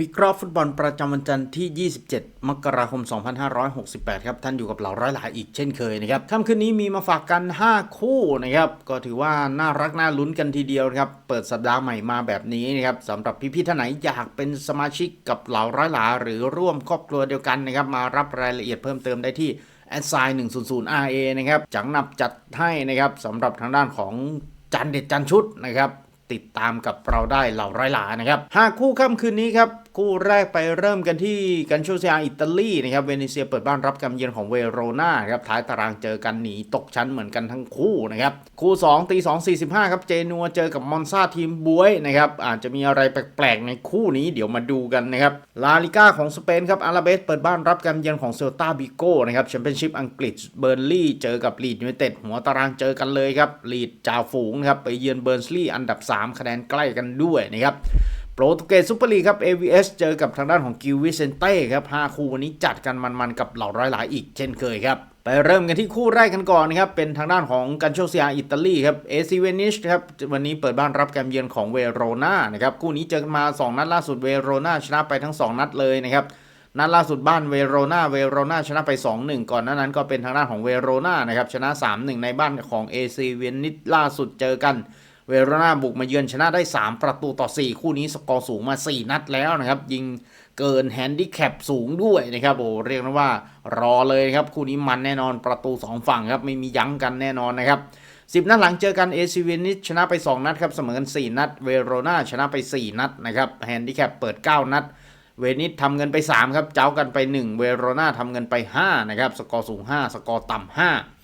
วิเคราะห์ฟุตบอลประจำวันจันทร์ที่ 27 มกราคม 2568 ครับ ท่านอยู่กับเหล่าร้อยหลายอีกเช่นเคยนะครับค่ำคืนนี้มีมาฝากกัน 5 คู่นะครับ ก็ถือว่าน่ารักน่าลุ้นกันทีเดียวครับ เปิดสัปดาห์ใหม่มาแบบนี้นะครับสำหรับพี่ๆท่านไหนอยากเป็นสมาชิกกับเหล่าร้อยหลาหรือร่วมครอบครัวเดียวกันนะครับ มารับรายละเอียดเพิ่มเติมได้ที่ a s i 100 RA นะครับ จังหนับจัดให้นะครับสำหรับทางด้านของจันเด็ดจันชุดนะครับ ติดตามกับเราได้เหล่าร้อยหลานะครับหากคู่ค่ำคืนนี้ครับ คู่แรกไปเริ่มกันที่กันโชเซียอิตาลีนะครับเวเนเซียเปิดบ้านรับการเยือนของเวโรนาครับท้ายตารางเจอกันหนีตกชั้นเหมือนกันทั้งคู่นะครับคู่ 2 ตี2 45ครับเจนัวเจอกับมอนซาทีมบวยนะครับอาจจะมีอะไรแปลกๆในคู่นี้เดี๋ยวมาดูกันนะครับลาลิก้าของสเปนครับอาราเบสเปิดบ้านรับการเยือนของเซลตาบิโก้นะครับแชมเปี้ยนชิพอังกฤษเบอร์ลี่เจอกับลีดยูไนเต็ดหัวตารางเจอกันเลยครับลีดจ่าฝูงนะครับไปเยือนเบอร์ลี่อันดับ 3 คะแนนใกล้กันด้วยนะครับ โปรตุเกสซูเปอร์ลีกครับ AVS เจอกับทางด้านของกิววิเซนเต้ครับ5คู่วันนี้จัดกันมันๆกับเหล่าร้อยหลายอีกเช่นเคยครับไปเริ่มกันที่คู่แรกกันก่อนนะครับ เป็นทางด้านของกันโชเซียอิตาลีครับเอซิเวนิชครับวันนี้เปิดบ้านรับแการเยือนของเวโรนานะครับคู่นี้เจอกันมา 2 นัดล่าสุดเวโรนาชนะไปทั้ง 2 นัดเลยนะครับนัดล่าสุดบ้านเวโรนาเวโรนาชนะไป 2-1 ก่อนหน้านั้นก็เป็นทางด้านของเวโรนานะครับชนะ 3-1 ในบ้านของเอซิเวนิชล่าสุดเจอกัน เวโรนาบุกมาเยือนชนะได้ 3 ประตูต่อ 4 คู่นี้สกอร์สูงมา 4 นัดแล้วนะครับ ยิงเกินแฮนดิแคปสูงด้วยนะครับโอ้เรียกว่ารอเลยครับ คู่นี้มันแน่นอนประตู 2 ฝั่งครับ ไม่มียั้งกันแน่นอนนะครับ10นัดหลังเจอกันเอซิเวนิชชนะไป 2 นัดครับเสมอกัน4 นัด เวโรนาชนะไป 4 นัดนะครับแฮนดิแคปเปิด 9 นัด เวนิสทำเงินไป 3 ครับ เจ้ากันไป 1 เวโรนาทำเงินไป 5 นะครับ สกอร์สูง 5 สกอร์ต่ำ5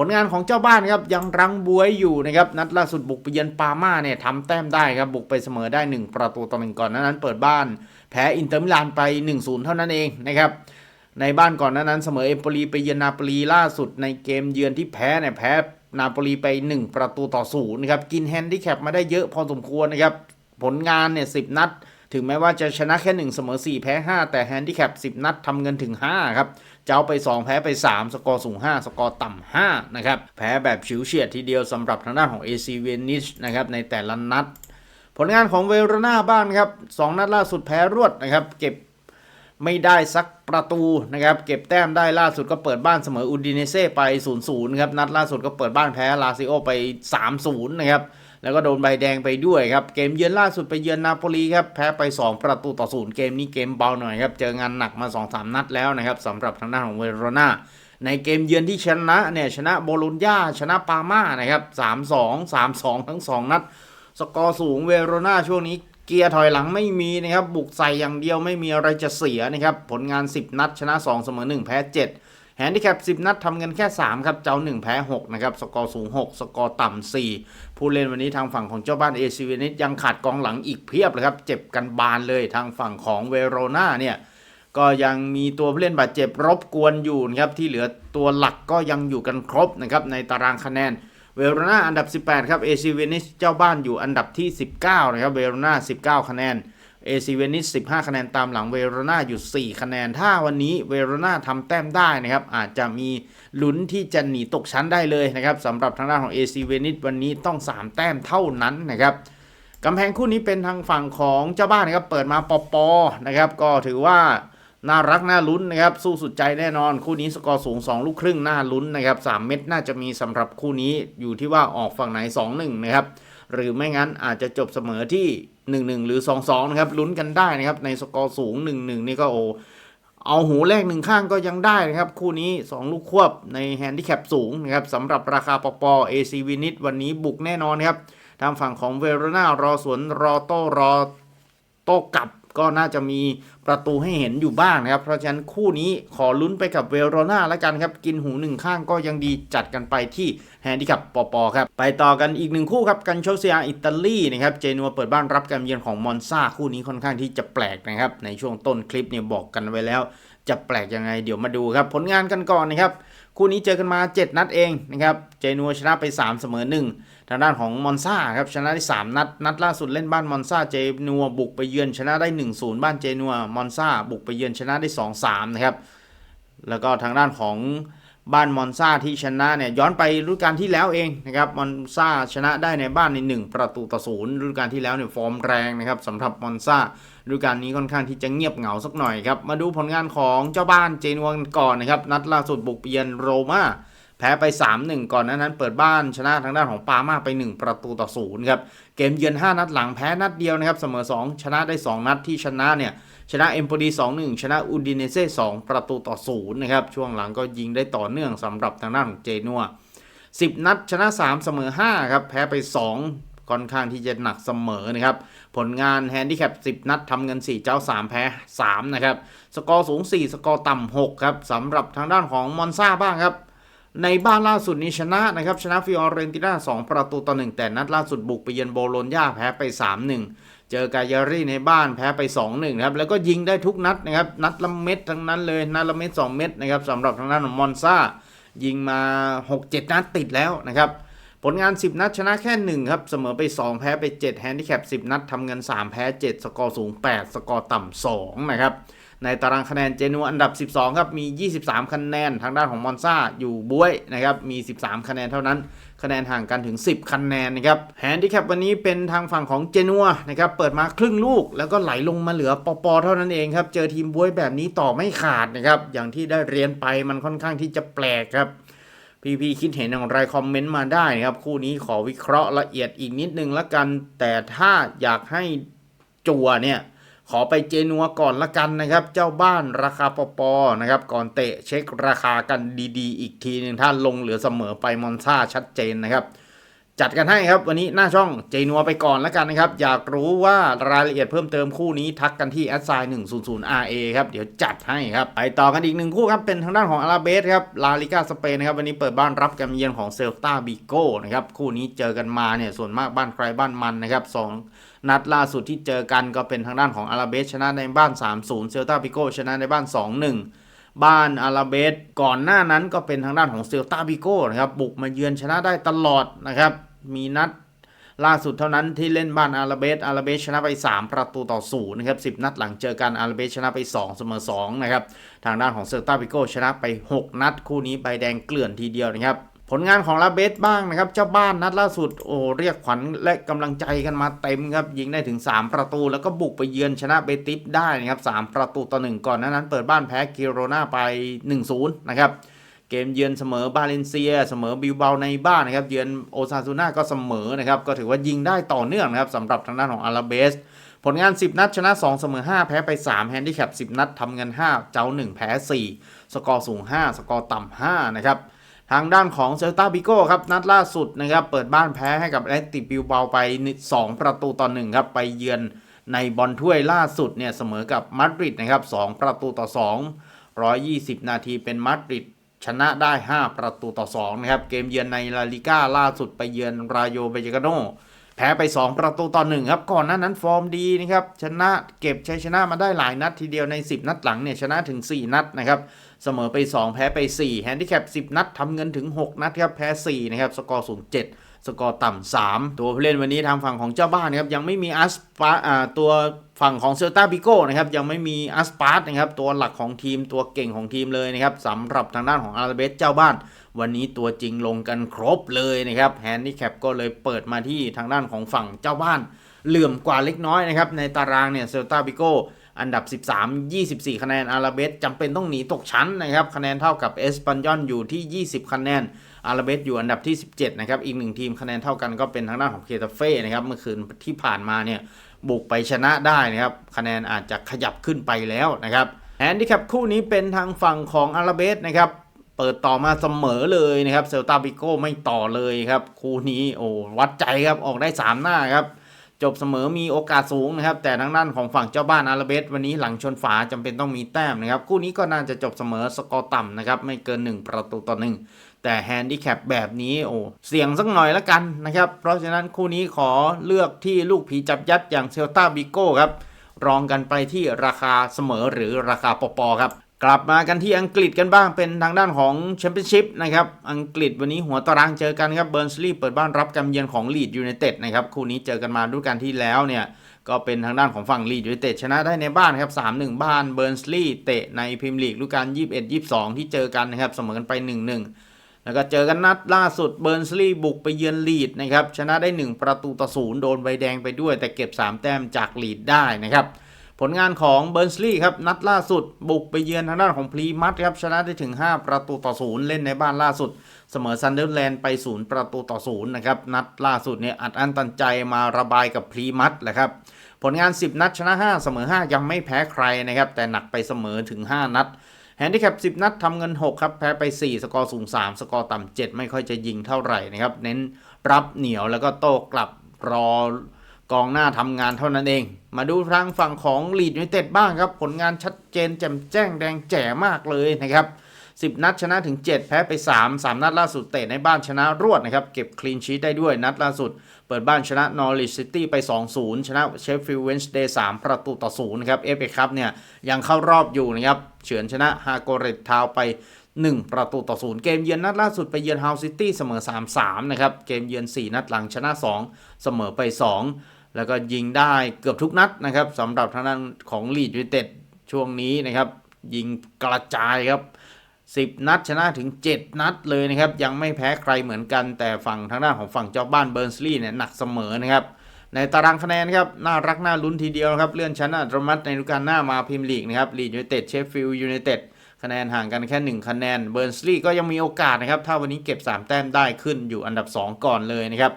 ผลงานของเจ้าบ้านครับยังรังบวยอยู่นะครับนัดล่าสุดบุกไปเยือนปาม่าเนี่ยทำแต้มได้ครับบุกไปเสมอได้ 1 ประตูต่อหนึ่งก่อนนั้น เปิดบ้าน แพ้อินเตอร์มิลานไป 1-0 เท่านั้นเองนะครับในบ้านก่อนนั้นเสมอเอมโปลีไปเยือนนาโปลีล่าสุดในเกมเยือนที่แพ้เนี่ยแพ้นาโปลีไป 1 ประตูต่อศูนย์นะครับกินแฮนดิแคปมาได้เยอะพอสมควรนะครับผลงานเนี่ยสินัด ถึงแม้ว่าจะชนะแค่ 1 เสมอ 4 แพ้ 5 แต่แฮนดิแคป10 นัดทำเงินถึง 5 ครับ เจ้าไป 2 แพ้ไป 3 สกอร์สูง 5 สกอร์ต่ำ5นะครับแพ้แบบฉิวเฉียดทีเดียวสำหรับทางด้านของ AC v e n i c นะครับในแต่ละนัด ผลงานของเวโรนาบ้านครับ2นัดล่าสุดแพ้รวดนะครับเก็บไม่ได้สักประตูนะครับ เก็บแต้มได้ล่าสุดก็เปิดบ้านเสมออูดิเนเซ่ไป 0-0 ครับ นัดล่าสุดก็เปิดบ้านแพ้ลาซิโอไป 3-0 นะครับ แล้วก็โดนใบแดงไปด้วยครับ เกมเยือนล่าสุดไปเยือนนาโปลีครับ แพ้ไป 2 ประตูต่อศูนย์เกมนี้เกมเบาหน่อยครับ เจองานหนักมา 2-3 นัดแล้วนะครับสำหรับทางด้านของเวโรนาในเกมเยือนที่ชนะเนี่ยชนะโบโลญญาชนะปาร์ม่านะครับ 3-2 3-2 ทั้ง 2 นัด สกอร์สูงเวโรนาช่วงนี้เกียร์ถอยหลังไม่มีนะครับ บุกใส่อย่างเดียวไม่มีอะไรจะเสียนะครับ ผลงาน 10 นัด ชนะ 2 เสมอ 1 แพ้ 7 แฮนดิแคป 10 นัดทำเงินแค่ 3 ครับ เจ้า 1 แพ้ 6 นะครับ สกอร์สูง 6 สกอร์ต่ำ 4 ผู้เล่นวันนี้ทางฝั่งของเจ้าบ้านเอซิเวนิสยังขาดกองหลังอีกเพียบเลยครับ เจ็บกันบานเลยทางฝั่งของเวโรนาเนี่ย ก็ยังมีตัวผู้เล่นบาดเจ็บรบกวนอยู่นะครับ ที่เหลือตัวหลักก็ยังอยู่กันครบนะครับในตารางคะแนน เวโรนาอันดับ 18 ครับ เอซิเวนิสเจ้าบ้านอยู่อันดับที่ 19 นะครับ เวโรนา19 คะแนน เอซิเวนิส15 คะแนนตามหลังเวโรนาอยู่ 4 คะแนน ถ้าวันนี้เวโรนาทำแต้มได้นะครับ อาจจะมีลุ้นที่จะหนีตกชั้นได้เลยนะครับสำหรับทางด้านของเอซิเวนิสวันนี้ต้อง 3 แต้มเท่านั้นนะครับกำแพงคู่นี้เป็นทางฝั่งของเจ้าบ้านนะครับ เปิดมาปอปอนะครับ ก็ถือว่าน่ารักน่าลุ้นนะครับ สู้สุดใจแน่นอน คู่นี้สกอร์สูง 2 ลูกครึ่งน่าลุ้นนะครับ 3 เม็ดน่าจะมีสำหรับคู่นี้อยู่ที่ว่าออกฝั่งไหน 2-1 นะครับ หรือไม่งั้นอาจจะจบเสมอที่ 1-1 หรือ 2-2 นะครับ ลุ้นกันได้นะครับ ในสกอร์สูง 1-1 นี่ก็โอเอาหูแรกหนึ่งข้างก็ยังได้นะครับ คู่นี้ 2 ลูกควบในแฮนดิแคปสูงนะครับสำหรับราคาปอปอ AC วินิตวันนี้บุกแน่นอนครับ ทางฝั่งของเวโรนารอสวนรอโต้รอโต้กลับ ก็น่าจะมีประตูให้เห็นอยู่บ้างนะครับ เพราะฉะนั้นคู่นี้ขอลุ้นไปกับเวโรนาแล้วกันครับ กินหูหนึ่งข้างก็ยังดีจัดกันไปที่แฮนดิคับปอปอครับ ไปต่อกันอีกหนึ่งคู่ครับกันโชเซียอิตาลีนะครับ เจนัวเปิดบ้านรับการเยือนของมอนซาคู่นี้ค่อนข้างที่จะแปลกนะครับ ในช่วงต้นคลิปเนี่ยบอกกันไว้แล้ว จะแปลกยังไงเดี๋ยวมาดูครับ ผลงานกันก่อนนะครับ คู่นี้เจอกันมา 7 นัดเองนะครับ เจนัวชนะไป 3 เสมอ 1 ทางด้านของมอนซาครับชนะได้ 3 นัด นัดล่าสุดเล่นบ้านมอนซาเจนัวบุกไปเยือนชนะได้ 1-0 บ้านเจนัวมอนซาบุกไปเยือนชนะได้ 2-3 นะครับ แล้วก็ทางด้านของ บ้านมอนซาที่ชนะเนี่ยย้อนไปฤดูกาลที่แล้วเองนะครับมอนซาชนะได้ในบ้านใน 1 ประตูต่อศูนย์ฤดูกาลที่แล้วเนี่ยฟอร์มแรงนะครับสำหรับมอนซาฤดูกาลนี้ค่อนข้างที่จะเงียบเหงาสักหน่อยครับมาดูผลงานของเจ้าบ้านเจนัวกันก่อนนะครับนัดล่าสุดบุกไปเยือนโรม่าแพ้ไป 3-1 ก่อนหนานั้นเปิดบ้านชนะทางด้านของปามาไป 1 ประตูต่อศูนย์ครับ เกมเยือน 5 นัดหลังแพ้นัดเดียวนะครับ เสมอ 2 ชนะได้ 2 นัดที่ชนะเนี่ย ชนะเอ็มโปดี2-1 ชนะอูดิเนเซ่2ประตูต่อศูนย์นะครับ ช่วงหลังก็ยิงได้ต่อเนื่องสำหรับทางด้านของเจนัว10 นัดชนะ 3 เสมอ 5 ครับ แพ้ไป 2 ค่อนข้างที่จะหนักเสมอนะครับ ผลงานแฮนดิแคป 10 นัดทำเงิน 4 เจ้า 3 แพ้ 3 นะครับ สกอร์สูง 4 สกอร์ต่ำ 6 ครับสำหรับทางด้านของมอนซาบ้างครับ ในบ้านล่าสุดนี้ชนะนะครับชนะฟิออเรนติน่า2 ประตูต่อ1แต่นัดล่าสุดบุกไปเยือนโบโลญญาแพ้ไป 3-1 เจอกายารีในบ้านแพ้ไป 2-1ครับแล้วก็ยิงได้ทุกนัดนะครับนัดละเม็ดทั้งนั้นเลยนัดละเม็ด2 เม็ดนะครับสำหรับทางด้านของมอนซายิงมา 6-7 นัดติดแล้วนะครับผลงาน 10 นัดชนะแค่ 1 ครับ เสมอไป 2 แพ้ไป 7 แฮนดิแคป 10 นัดทำเงิน 3 แพ้ 7 สกอร์สูง 8 สกอร์ต่ำ2นะครับ ในตารางคะแนนเจนัวอันดับ 12 ครับมี 23 คะแนน ทางด้านของมอนซาอยู่บ้วยนะครับมี 13 คะแนนเท่านั้น คะแนนห่างกันถึง 10 คะแนนนะครับแฮนดิแคปวันนี้เป็นทางฝั่งของเจนัวนะครับเปิดมาครึ่งลูก แล้วก็ไหลลงมาเหลือปอปอเท่านั้นเองครับ เจอทีมบ้วยแบบนี้ต่อไม่ขาดนะครับอย่างที่ได้เรียนไปมันค่อนข้างที่จะแปลกครับพี่พี่คิดเห็นอย่างไรคอมเมนต์มาได้นะครับ คู่นี้ขอวิเคราะห์ละเอียดอีกนิดนึงละกัน แต่ถ้าอยากให้จัวเนี่ย ขอไปเจนัวก่อนละกันนะครับ เจ้าบ้านราคาปอปอนะครับ ก่อนเตะเช็คราคากันดีๆ อีกทีหนึ่งถ้าลงเหลือเสมอไปมอนซ่าชัดเจนนะครับ จัดกันให้ครับ วันนี้หน้าช่องเจนัวไปก่อนแล้วกันนะครับ อยากรู้ว่ารายละเอียดเพิ่มเติมคู่นี้ทักกันที่แอดไซน์100 RA ครับ เดี๋ยวจัดให้ครับ ไปต่อกันอีกหนึ่งคู่ครับ เป็นทางด้านของอาราเบสครับลาลิกาสเปนนะครับ วันนี้เปิดบ้านรับการเยือนของเซลตาบิโก้นะครับ คู่นี้เจอกันมาเนี่ยส่วนมากบ้านใครบ้านมันนะครับสองนัดล่าสุดที่เจอกันก็เป็นทางด้านของอาราเบสชนะในบ้าน 3-0 เซลตาบิโก้ชนะในบ้าน 2-1บ้านอาราเบสก่อนหน้านั้นก็เป็นทางด้านของเซลตาบิโก้นะครับบุกมาเยือนชนะได้ตลอดนะครับ มีนัดล่าสุดเท่านั้นที่เล่นบ้านอาราเบสอาราเบสชนะไป 3 ประตูต่อศูนย์นะครับ10 นัดหลังเจอกันอาราเบสชนะไป 2 เสมอ2นะครับทางด้านของเซลตาบิโกชนะไป 6 นัดคู่นี้ใบแดงเกลื่อนทีเดียวนะครับผลงานของลาเบสบ้างนะครับ เจ้าบ้านนัดล่าสุดโอ้เรียกขวัญและกำลังใจกันมาเต็มครับ ยิงได้ถึง 3 ประตู แล้วก็บุกไปเยือนชนะเบติสได้นะครับ3ประตูต่อ 1 ก่อนนานั้นเปิดบ้านแพ้กิโรนาไป 1-0 นะครับ เกมเยือนเสมอบาเลนเซีย เสมอบิลเบาในบ้านนะครับ เยือนโอซาซูน่าก็เสมอนะครับ ก็ถือว่ายิงได้ต่อเนื่องนะครับสำหรับทางด้านของอาราเบส ผลงาน 10 นัดชนะ 2 เสมอ 5 แพ้ไป 3 แฮนดิแคป 10 นัดทำเงิน 5 เจ้า 1 แพ้ 4 สกอร์สูง 5 สกอร์ต่ำ 5 นะครับทางด้านของเซลตาบิโก้ครับ นัดล่าสุดนะครับ เปิดบ้านแพ้ให้กับแอตติบิลเบาไป 2 ประตูต่อ1ครับ ไปเยือนในบอลถ้วยล่าสุดเนี่ยเสมอกับมาดริดนะครับ 2 ประตูต่อ 2 120 นาทีเป็นมาดริด ชนะได้ 5 ประตูต่อ2นะครับเกมเยือนในลาลิก้าล่าสุดไปเยือนรายโยเบเจกาโนแพ้ไป 2 ประตูต่อ1ครับก่อนหน้านั้นฟอร์มดีนะครับชนะเก็บชัยชนะมาได้หลายนัดทีเดียวใน 10 นัดหลังเนี่ยชนะถึง 4 นัดนะครับเสมอไป 2 แพ้ไป4แฮนดิแคป10 นัดทำเงินถึง 6 นัดครับแพ้4นะครับสกอร์สูง7 สกอร์ต่ำ3ตัวผู้เล่นวันนี้ทางฝั่งของเจ้าบ้านนะครับยังไม่มีอัสปาอ่าตัวฝั่งของเซลตาบิโก้นะครับยังไม่มีอัสปาร์ตนะครับตัวหลักของทีมตัวเก่งของทีมเลยนะครับสำหรับทางด้านของอาราเบสเจ้าบ้าน วันนี้ตัวจริงลงกันครบเลยนะครับแฮนดิแคปก็เลยเปิดมาที่ทางด้านของฝั่งเจ้าบ้าน เหลื่อมกว่าเล็กน้อยนะครับในตารางเนี่ยเซลตาบิโก้อันดับ 13 24 คะแนนอาราเบสจำเป็นต้องหนีตกชั้นนะครับคะแนนเท่ากับเอสปันยอนอยู่ที่ 20 คะแนน อาราเบสอยู่อันดับที่ 17 นะครับ อีกหนึ่งทีมคะแนนเท่ากันก็เป็นทางด้านของเคตาเฟ่นะครับ เมื่อคืนที่ผ่านมาเนี่ยบุกไปชนะได้นะครับ คะแนนอาจจะขยับขึ้นไปแล้วนะครับแฮนดิแคปคู่นี้เป็นทางฝั่งของอาราเบสนะครับเปิดต่อมาเสมอเลยนะครับเซลตาบิโก้ไม่ต่อเลยครับ คู่นี้โอ้วัดใจครับออกได้ 3 หน้าครับ จบเสมอมีโอกาสสูงนะครับ แต่ทางด้านของฝั่งเจ้าบ้านอาราเบส วันนี้หลังชนฝาจำเป็นต้องมีแต้มนะครับ คู่นี้ก็น่าจะจบเสมอสกอร์ต่ำนะครับ ไม่เกิน 1 ประตูต่อหนึ่ง แต่แฮนดิแคปแบบนี้โอ้เสี่ยงสักหน่อยละกันนะครับ เพราะฉะนั้นคู่นี้ขอเลือกที่ลูกผีจับยัดอย่างเซลตาบิโก้ครับ รองกันไปที่ราคาเสมอหรือราคาปปครับกลับมากันที่อังกฤษกันบ้างเป็นทางด้านของแชมเปี้ยนชิพนะครับ อังกฤษวันนี้หัวตารางเจอกันครับเบิร์นสลีย์เปิดบ้านรับการเยือนของลีดยูไนเต็ดนะครับคู่นี้เจอกันมาดูกันที่แล้วเนี่ย ก็เป็นทางด้านของฝั่งลีดยูไนเต็ดชนะได้ในบ้านครับ 3-1 บ้านเบิร์นสลีย์เตะในพรีเมียร์ลีกฤดูกาล 21-22 ที่เจอกันนะครับเสมอกันไป 1-1 แล้วก็เจอกันนัดล่าสุดเบิร์นสลีย์บุกไปเยือนลีดนะครับชนะได้ 1 ประตูต่อศูนย์โดนใบแดงไปด้วย แต่เก็บ 3 แต้มจากลีดได้นะครับผลงานของเบิร์นสลีย์ครับนัดล่าสุด บุกไปเยือนทางด้านของพรีมัตครับชนะได้ถึง 5 ประตูต่อศูนย์เล่นในบ้านล่าสุด เสมอซันเดอร์แลนด์ไป 0 ประตูต่อศูนย์นะครับนัดล่าสุดเนี่ยอัดอั้นตันใจมาระบายกับพรีมัตแหละครับผลงาน 10 นัดชนะ 5 เสมอ 5 ยังไม่แพ้ใครนะครับแต่หนักไปเสมอถึง 5 นัด แฮนดิแคป 10 นัดทำเงิน 6 ครับ แพ้ไป 4 สกอร์สูง 3 สกอร์ต่ำ7 ไม่ค่อยจะยิงเท่าไหร่นะครับ เน้นรับเหนียวแล้วก็โต้กลับรอกองหน้าทำงานเท่านั้นเอง มาดูทางฝั่งของลีดยูไนเต็ดบ้างครับ ผลงานชัดเจนแจ่มแจ้งแดงแจ๋มากเลยนะครับ 10 นัดชนะถึง 7 แพ้ไป 3 3 นัดล่าสุดเตะในบ้านชนะรวดนะครับ เก็บคลีนชีตได้ด้วยนัดล่าสุด เปิดบ้านชนะนอริ c ซิตี้ไป 2-0 ชนะเชฟฟิลด์เวนส์เดย์3ประตูต่อ0นะครับเอฟเอคัพเนี่ยยังเข้ารอบอยู่นะครับเฉือนชนะฮาโกเรตทาวไป1 ประตูต่อ0เกมเยือนนัดล่าสุดไปเยือนฮาวซิตี้เสมอ 3-3 นะครับ เกมเยือน 4 นัดหลังชนะ 2 เสมอไป 2 แล้วก็ยิงได้เกือบทุกนัดนะครับสำหรับทางด้านของลีดยูไนเต็ดช่วงนี้นะครับ ยิงกระจายครับ 10 นัดชนะถึง 7 นัดเลยนะครับ ยังไม่แพ้ใครเหมือนกันแต่ฝั่งทางด้านของฝั่งเจ้าบ้านเบิร์นสลีย์เนี่ยหนักเสมอนะครับ ในตารางคะแนนครับ น่ารักน่าลุ้นทีเดียวครับ เลื่อนชั้นอัตโนมัติในฤดูกาลหน้ามาพรีเมียร์ลีกนะครับลีดยูไนเต็ดเชฟฟิลด์ยูไนเต็ดคะแนนห่างกันแค่ 1 คะแนนเบิร์นสลีย์ก็ยังมีโอกาสนะครับ ถ้าวันนี้เก็บ 3 แต้มได้ขึ้นอยู่อันดับ 2 ก่อนเลยนะครับ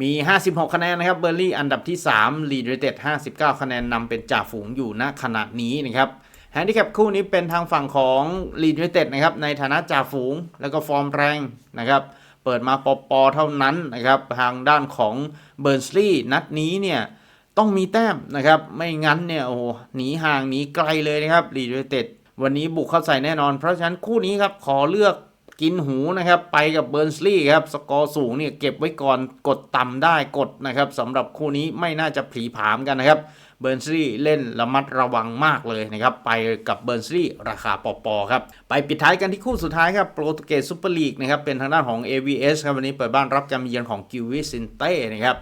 มี 56 คะแนนนะครับ เบอร์ลี่อันดับที่3ลีดยูไนเต็ด59 คะแนนนำเป็นจ่าฝูงอยู่ณขณะนี้นะครับ แฮนดิแคปคู่นี้เป็นทางฝั่งของลีดยูไนเต็ดนะครับในฐานะจ่าฝูงแล้วก็ฟอร์มแรงนะครับเปิดมาปอปอเท่านั้นนะครับทางด้านของเบิร์นสลีย์นัดนี้เนี่ยต้องมีแต้มนะครับไม่งั้นเนี่ยโอ้โหหนีห่างหนีไกลเลยนะครับลีดยูไนเต็ดวันนี้บุกเข้าใส่แน่นอน เพราะฉะนั้นคู่นี้ครับขอเลือกกินหูนะครับไปกับเบิร์นสลีย์ครับสกอร์สูงเนี่ยเก็บไว้ก่อนกดต่ำได้กดนะครับสำหรับคู่นี้ไม่น่าจะผีผามกันนะครับ เบิร์นสลีย์เล่นระมัดระวังมากเลยนะครับ ไปกับเบิร์นสลีย์ราคาปอปอครับ ไปปิดท้ายกันที่คู่สุดท้ายครับโปรตุเกสซูเปอร์ลีกนะครับเป็นทางด้านของ AVS ครับวันนี้เปิดบ้านรับการมาเยือนของกิวิซินเต้นะครับ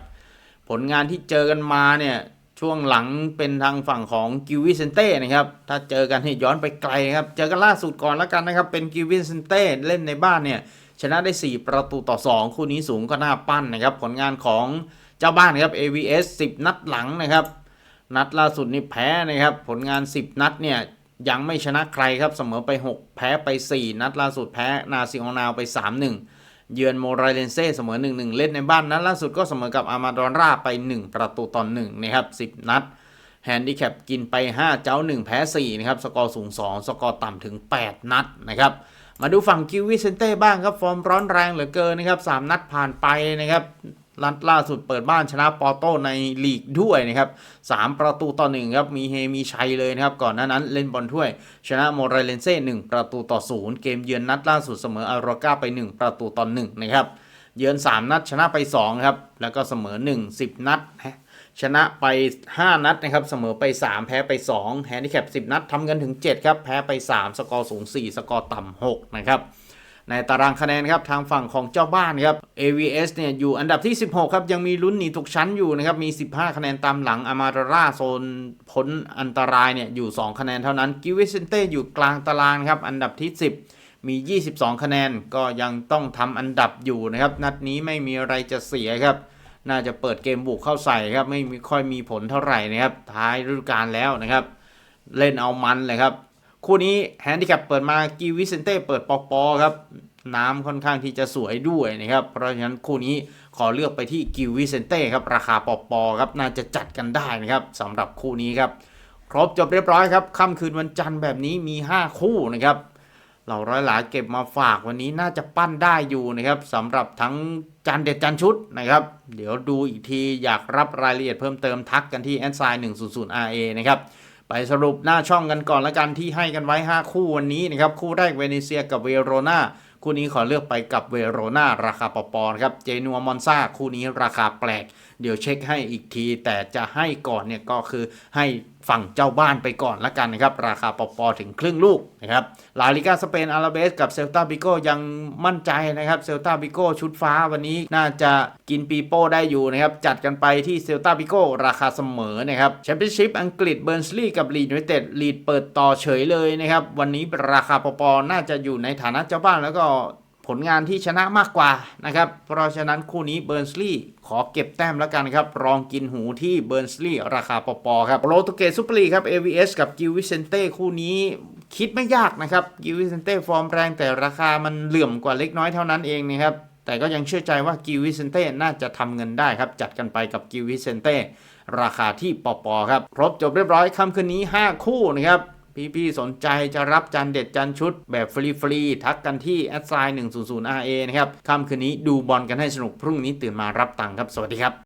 ผลงานที่เจอกันมาเนี่ยช่วงหลังเป็นทางฝั่งของกิวิเซนเต้นะครับ ถ้าเจอกันให้ย้อนไปไกลครับ เจอกันล่าสุดก่อนแล้วกันนะครับ เป็นกิวิเซนเต้เล่นในบ้านเนี่ยชนะได้ 4 ประตูต่อ 2 คู่นี้สูงก็น่าปั้นนะครับ ผลงานของเจ้าบ้านนะครับ AVS 10 นัดหลังนะครับ นัดล่าสุดนี่แพ้นะครับ ผลงาน 10 นัดเนี่ยยังไม่ชนะใครครับเสมอไป 6 แพ้ไป 4 นัดล่าสุดแพ้นาซิโอนาวไป 3-1 เยือนโมราเลนเซ่เสมอ 1-1 เล่นในบ้านนั้นล่าสุดก็เสมอกับอามาดอนราไป 1 ประตูต่อ1นะครับ 10 นัดแฮนดิแคปกินไป 5 เจ้า 1 แพ้ 4 นะครับ สกอร์สูง 2 สกอร์ต่ำถึง 8 นัดนะครับ มาดูฝั่งกิววิเซนเต้บ้างครับ ฟอร์มร้อนแรงเหลือเกินนะครับ 3 นัดผ่านไปนะครับ นัดล่าสุดเปิดบ้านชนะปอโต้ในลีกด้วยนะครับ3ประตูต่อ1ครับ มีเฮมีชัยเลยนะครับ ก่อนหน้านั้นเล่นบอลถ้วย ชนะโมราเลนเซ่1ประตูต่อ0เกมเยือนนัดล่าสุดเสมออาราก้าไป 1 ประตูต่อ1นะครับ เยือน 3 นัดชนะไป2ครับ แล้วก็เสมอ 1 10 นัดชนะไป 5 นัดนะครับ เสมอไป 3 แพ้ไป2แฮนดิแคป10 นัดทำกันถึง 7 ครับ แพ้ไป 3 สกอร์สูง 4 สกอร์ต่ำ6นะครับ ในตารางคะแนนครับทางฝั่งของเจ้าบ้านครับ AVS เนี่ยอยู่อันดับที่ 16 ครับ ยังมีลุ้นหนีตกชั้นอยู่นะครับ มี 15 คะแนนตามหลังอามาราราโซนพ้นอันตรายเนี่ยอยู่ 2 คะแนนเท่านั้นกิวิเซนเต้อยู่กลางตารางครับ อันดับที่ 10 มี 22 คะแนนก็ยังต้องทำอันดับอยู่นะครับ นัดนี้ไม่มีอะไรจะเสียครับ น่าจะเปิดเกมบุกเข้าใส่ครับไม่มีค่อยมีผลเท่าไหร่นะครับท้ายฤดูกาลแล้วนะครับ เล่นเอามันเลยครับ คู่นี้แฮนดิแคปเปิดมากิวิเซนเต้เปิดปอปอครับน้ำค่อนข้างที่จะสวยด้วยนะครับ เพราะฉะนั้นคู่นี้ขอเลือกไปที่กิวิเซนเต้ครับ ราคาปอปอครับน่าจะจัดกันได้นะครับสำหรับคู่นี้ครับ ครบจบเรียบร้อยครับค่ำคืนวันจันทร์แบบนี้มี 5 คู่นะครับเหล่าร้อยหลาเก็บมาฝากวันนี้น่าจะปั้นได้อยู่นะครับสำหรับทั้งจานเด็ดจานชุดนะครับ เดี๋ยวดูอีกทีอยากรับรายละเอียดเพิ่มเติมทักกันที่แอนไซน์100 RA นะครับ ไปสรุปหน้าช่องกันก่อนละกันที่ให้กันไว้ 5 คู่วันนี้นะครับ คู่แรกเวเนเซียกับเวโรนาคู่นี้ขอเลือกไปกับเวโรนาราคาปอปอนครับเจนัวมอนซาคู่นี้ราคาแปลก เดี๋ยวเช็คให้อีกที แต่จะให้ก่อนเนี่ยก็คือให้ฝั่งเจ้าบ้านไปก่อนละกันนะครับ ราคาปอปอถึงครึ่งลูกนะครับลาลิกาสเปนอาราเบสกับเซลตาบิโกยังมั่นใจนะครับเซลตาบิโกชุดฟ้าวันนี้น่าจะ กินปีโป้ได้อยู่นะครับ จัดกันไปที่เซลตาบิโกราคาเสมอนะครับแชมเปี้ยนชิพอังกฤษเบิร์นสลีย์กับลีดยูไนเต็ดลีดเปิดต่อเฉยเลยนะครับ วันนี้ราคาปอปอน่าจะอยู่ในฐานะเจ้าบ้านแล้วก็ผลงานที่ชนะมากกว่านะครับ เพราะฉะนั้นคู่นี้เบิร์นสลีย์ขอเก็บแต้มแล้วกันครับ รองกินหูที่เบิร์นสลีย์ราคาปอๆครับโรตุเกตซุปเปอร์ลีกครับ AVS กับกิววิเซนเต้คู่นี้คิดไม่ยากนะครับกิวิเซนเต้ฟอร์มแรงแต่ราคามันเหลื่อมกว่าเล็กน้อยเท่านั้นเองนะครับ แต่ก็ยังเชื่อใจว่ากิวิเซนเต้น่าจะทำเงินได้ครับ จัดกันไปกับกิวิเซนเต้ราคาที่ปอๆครับ ครบจบเรียบร้อยค่ำคืนนี้ 5 คู่นะครับ พี่ๆสนใจจะรับจานเด็ดจานชุดแบบฟรีๆทักกันที่แอดไซน์100 RA นะครับค่ำคืนนี้ดูบอลกันให้สนุกพรุ่งนี้ตื่นมารับตังค์ครับ สวัสดีครับ